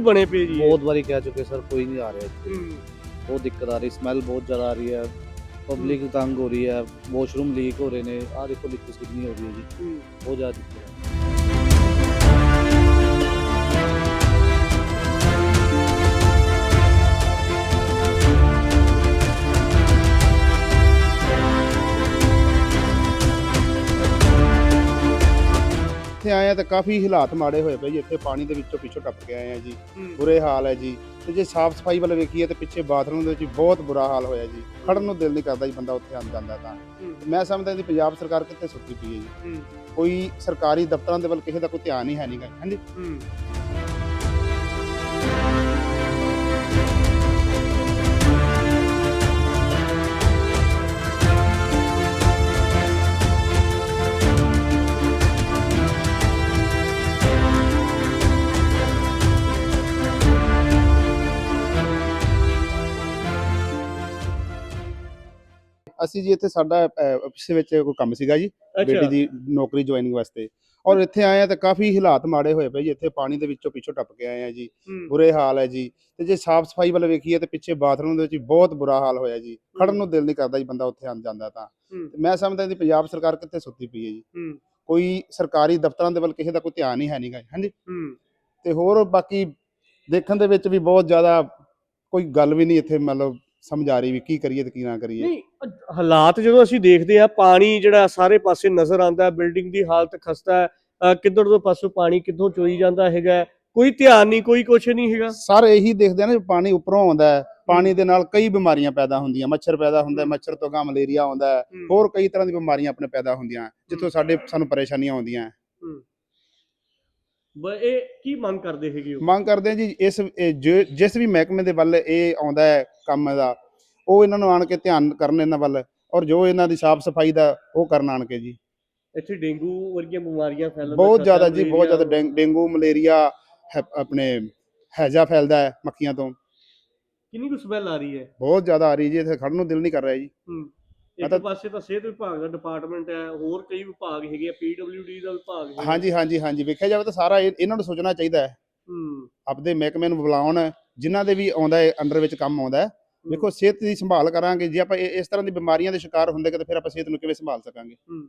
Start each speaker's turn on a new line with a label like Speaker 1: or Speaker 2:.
Speaker 1: ਬਣੇ ਪਏ ਜੀ?
Speaker 2: ਬਹੁਤ ਵਾਰੀ ਕਹਿ ਚੁੱਕੇ ਸਰ ਕੋਈ ਨਹੀਂ ਆ ਰਿਹਾ ਇੱਥੇ। ਬਹੁਤ ਦਿੱਕਤ ਆ ਰਹੀ ਸਮੈਲ ਬਹੁਤ ਜ਼ਿਆਦਾ ਆ ਰਹੀ ਹੈ ਪਬਲਿਕ ਤੰਗ ਹੋ ਰਹੀ ਹੈ ਵਾਸ਼ਰੂਮ ਲੀਕ ਹੋ ਰਹੇ ਨੇ ਆਹ ਦੇਖੋ ਲਿਕਵਿਡ ਕਿੰਨੀ ਹੋ ਰਹੀ ਹੈ ਜੀ। ਬਹੁਤ ਜ਼ਿਆਦਾ ਦਿੱਕਤ ਹੈ
Speaker 3: ਇੱਥੇ ਆਏ ਆ ਤਾਂ ਕਾਫੀ ਹਾਲਾਤ ਮਾੜੇ ਹੋਏ ਪਏ ਜੀ। ਇੱਥੇ ਪਾਣੀ ਦੇ ਵਿੱਚੋਂ ਪਿੱਛੋਂ ਟੱਪ ਕੇ ਆਏ ਆ ਜੀ। ਬੁਰੇ ਹਾਲ ਹੈ ਜੀ। ਤੇ ਜੇ ਸਾਫ਼ ਸਫ਼ਾਈ ਵੱਲ ਵੇਖੀਏ ਤੇ ਪਿੱਛੇ ਬਾਥਰੂਮ ਦੇ ਵਿੱਚ ਬਹੁਤ ਬੁਰਾ ਹਾਲ ਹੋਇਆ ਜੀ। ਖੜਨ ਨੂੰ ਦਿਲ ਨਹੀਂ ਕਰਦਾ ਜੀ ਬੰਦਾ ਉੱਥੇ ਆਂ ਜਾਂਦਾ ਤਾਂ। ਮੈਂ ਸਮਝਦਾ ਜੀ ਪੰਜਾਬ ਸਰਕਾਰ ਕਿੱਥੇ ਸੁੱਤੀ ਪਈ ਹੈ ਜੀ। ਕੋਈ ਸਰਕਾਰੀ ਦਫ਼ਤਰਾਂ ਦੇ ਵੱਲ ਕਿਸੇ ਦਾ ਕੋਈ ਧਿਆਨ ਹੀ ਹੈ ਨਹੀਂਗਾ ਹਾਂਜੀ? ਅਸੀਂ ਜੀ ਇੱਥੇ ਸਾਡਾ ਆਫਿਸ ਵਿੱਚ ਕੋਈ ਕੰਮ ਸੀਗਾ ਜੀ ਬੇਟੀ ਦੀ ਨੌਕਰੀ ਜੁਆਇਨਿੰਗ ਵਾਸਤੇ। ਔਰ ਇੱਥੇ ਆਏ ਆ ਤਾਂ ਕਾਫੀ ਹਾਲਾਤ ਮਾੜੇ ਹੋਏ ਪਏ ਜੀ ਇੱਥੇ ਪਾਣੀ ਦੇ ਵਿੱਚੋਂ ਪਿੱਛੋਂ ਟੱਪ ਕੇ ਆਏ ਆ ਜੀ ਬੁਰੇ ਹਾਲ ਹੈ ਜੀ। ਤੇ ਜੇ ਸਾਫ਼ ਸਫ਼ਾਈ ਵੱਲ ਵੇਖੀਏ ਤੇ ਪਿੱਛੇ ਬਾਥਰੂਮ ਦੇ ਵਿੱਚ ਬਹੁਤ ਬੁਰਾ ਹਾਲ ਹੋਇਆ ਜੀ। ਖੜਨ ਨੂੰ ਦਿਲ ਨਹੀਂ ਕਰਦਾ ਜੀ ਬੰਦਾ ਉੱਥੇ ਆਂ ਜਾਂਦਾ ਤਾਂ। ਮੈਂ ਸਮਝਦਾ ਜੀ ਪੰਜਾਬ ਸਰਕਾਰ ਕਿੱਥੇ ਸੁੱਤੀ ਪਈ ਹੈ ਜੀ। ਕੋਈ ਸਰਕਾਰੀ ਦਫ਼ਤਰਾਂ ਦੇ ਵੱਲ ਕਿਸੇ ਦਾ ਕੋਈ ਧਿਆਨ ਹੀ ਹੈ ਨਹੀਂਗਾ ਹਾਂਜੀ। ਤੇ ਹੋਰ ਬਾਕੀ ਦੇਖਣ ਦੇ ਵਿੱਚ ਵੀ ਬਹੁਤ ਜ਼ਿਆਦਾ ਕੋਈ ਗੱਲ ਵੀ ਨਹੀਂ ਇੱਥੇ ਮਤਲਬ ਸਮਝ ਆ ਰਹੀ ਵੀ ਕੀ ਕਰੀਏ ਤੇ ਕੀ ਨਾ ਕਰੀਏ।
Speaker 1: ਨਹੀਂ ਹਾਲਾਤ ਜਦੋਂ ਅਸੀਂ ਦੇਖਦੇ ਆ ਪਾਣੀ ਜਿਹੜਾ ਸਾਰੇ ਪਾਸੇ ਨਜ਼ਰ ਆਉਂਦਾ ਬਿਲਡਿੰਗ ਦੀ ਹਾਲਤ ਖਸਤਾ ਹੈ ਕਿੱਧਰ ਤੋਂ ਪਾਸੋਂ ਪਾਣੀ ਕਿੱਥੋਂ ਚੋਈ ਜਾਂਦਾ ਹੈਗਾ ਕੋਈ ਧਿਆਨ ਨਹੀਂ ਕੋਈ ਕੁਛ ਨਹੀਂ ਹੈਗਾ।
Speaker 3: ਸਰ ਇਹੀ ਦੇਖਦੇ ਆ ਨਾ ਪਾਣੀ ਉੱਪਰੋਂ ਆਉਂਦਾ ਹੈ ਪਾਣੀ ਦੇ ਨਾਲ ਕਈ ਬਿਮਾਰੀਆਂ ਪੈਦਾ ਹੁੰਦੀਆਂ ਮੱਛਰ ਪੈਦਾ ਹੁੰਦਾ ਮੱਛਰ ਤੋਂ ਗਾ ਮਲੇਰੀਆ ਆਉਂਦਾ ਹੋਰ ਕਈ ਤਰ੍ਹਾਂ ਦੀ ਬਿਮਾਰੀਆਂ ਆਪਣੇ ਪੈਦਾ ਹੁੰਦੀਆਂ ਜਿੱਥੋਂ ਸਾਡੇ ਸਾਨੂੰ ਪਰੇਸ਼ਾਨੀਆਂ ਆਉਂਦੀਆਂ
Speaker 1: ਇਹ ਕੀ ਮੰਗ ਕਰਦੇ ਹੈਗੇ
Speaker 3: ਮੰਗ ਕਰਦੇ ਆ ਜੀ ਇਸ ਜਿਸ ਵੀ ਮਹਿਕਮੇ ਦੇ ਵੱਲ ਇਹ ਆਉਂਦਾ ਹੈ ਕੰਮ ਦਾ ਉਹ ਇਹਨਾਂ ਨੂੰ ਆਣ ਕੇ ਧਿਆਨ ਕਰਨ ਇਹਨਾਂ ਵੱਲ ਔਰ ਜੋ ਇਹਨਾਂ ਦੀ ਸਾਫ਼ ਸਫ਼ਾਈ ਦਾ ਉਹ ਕਰਨ ਆਣ ਕੇ ਜੀ।
Speaker 1: ਇੱਥੇ ਡੇਂਗੂ ਵਰਗੀਆਂ ਬਿਮਾਰੀਆਂ ਫੈਲਣ
Speaker 3: ਬਹੁਤ ਜ਼ਿਆਦਾ ਜੀ ਬਹੁਤ ਜ਼ਿਆਦਾ ਡੇਂਗੂ ਮਲੇਰੀਆ ਹੈ- ਆਪਣੇ ਹੈਜ਼ਾ ਫੈਲਦਾ ਹੈ ਮੱਖੀਆਂ ਤੋਂ।
Speaker 1: ਕਿੰਨੀ ਕੁ ਸਮੈਲ ਆ ਰਹੀ ਹੈ?
Speaker 3: ਬਹੁਤ ਜ਼ਿਆਦਾ ਆ ਰਹੀ ਜੀ ਇੱਥੇ ਖੜਨ ਨੂੰ ਦਿਲ ਨਹੀਂ ਕਰ ਰਿਹਾ ਜੀ।
Speaker 1: ਹੂੰ। ਇੱਕ ਪਾਸੇ ਤਾਂ ਸਿਹਤ ਵਿਭਾਗ ਦਾ ਡਿਪਾਰਟਮੈਂਟ ਹੈ ਹੋਰ ਕਈ ਵਿਭਾਗ ਹੈਗੇ ਆ ਪੀਡਬਲਯੂਡੀ ਦਾ ਵਿਭਾਗ ਹੈਗਾ।
Speaker 3: ਹਾਂਜੀ ਹਾਂਜੀ ਹਾਂਜੀ। ਵੇਖਿਆ ਜਾਵੇ ਤਾਂ ਸਾਰਾ ਇਹ- ਇਹਨਾਂ ਨੂੰ ਸੋਚਣਾ ਚਾਹੀਦਾ ਹੈ।
Speaker 1: ਹੂੰ।
Speaker 3: ਆਪਦੇ ਮਹਿਕਮੇ ਨੂੰ ਬੁਲਾਉਣ ਜਿਨ੍ਹਾਂ ਦੇ ਵੀ ਆਉਂਦਾ ਹੈ ਅੰਡਰ ਵਿੱਚ ਕੰਮ ਆਉਂਦਾ
Speaker 1: ਹੈ
Speaker 3: ਵੇਖੋ ਸਿਹਤ ਦੀ ਸੰਭਾਲ ਕਰਾਂਗੇ ਜੇ ਆਪਾਂ ਇਹ- ਇਸ ਤਰ੍ਹਾਂ ਦੀ ਬਿਮਾਰੀਆਂ ਦੇ ਸ਼ਿਕਾਰ ਹੁੰਦੇ ਕਿ ਤਾਂ ਫਿਰ ਆਪਾਂ ਸਿਹਤ ਨੂੰ ਕਿਵੇਂ ਸੰਭਾਲ ਸਕਾਂਗੇ?
Speaker 1: ਹੂੰ।